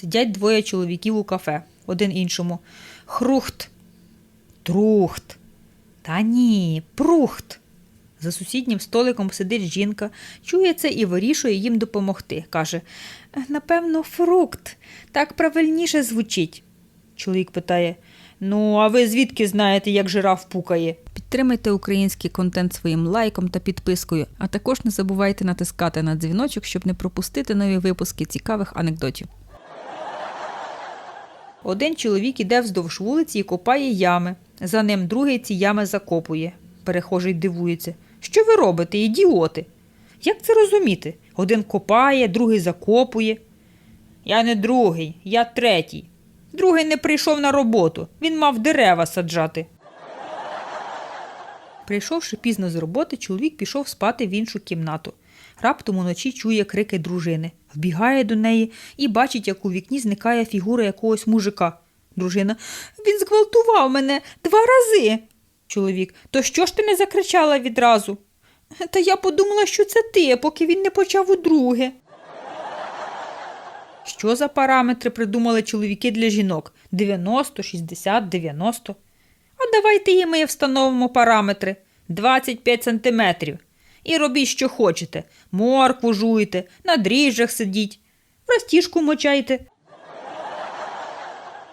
Сидять двоє чоловіків у кафе, один іншому. Хрухт. Трухт. Та ні, прухт. За сусіднім столиком сидить жінка, чує це і вирішує їм допомогти. Каже: Напевно, фрукт. Так правильніше звучить. Чоловік питає: Ну, а ви звідки знаєте, як жираф пукає? Підтримайте український контент своїм лайком та підпискою, а також не забувайте натискати на дзвіночок, щоб не пропустити нові випуски цікавих анекдотів. Один чоловік іде вздовж вулиці і копає ями. За ним другий ці ями закопує. Перехожий дивується. Що ви робите, ідіоти? Як це розуміти? Один копає, другий закопує. Я не другий, я третій. Другий не прийшов на роботу. Він мав дерева саджати. Прийшовши пізно з роботи, чоловік пішов спати в іншу кімнату. Раптом уночі чує крики дружини, вбігає до неї і бачить, як у вікні зникає фігура якогось мужика. Дружина Він зґвалтував мене два рази. Чоловік То що ж ти не закричала відразу? Та я подумала, що це ти, поки він не почав удруге. Що за параметри придумали чоловіки для жінок? 90, 60, 90? А давайте і ми встановимо параметри 25 сантиметрів. І робіть, що хочете. Моркву жуйте, на дріжджах сидіть, в розтіжку мочайте.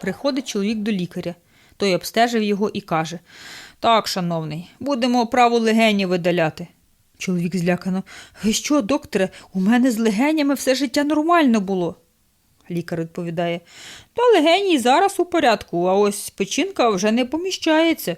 Приходить чоловік до лікаря. Той обстежив його і каже: Так, шановний, будемо праву легені видаляти. Чоловік злякано. Що, докторе, у мене з легенями все життя нормально було. Лікар відповідає: Та легені зараз у порядку, а ось печінка вже не поміщається.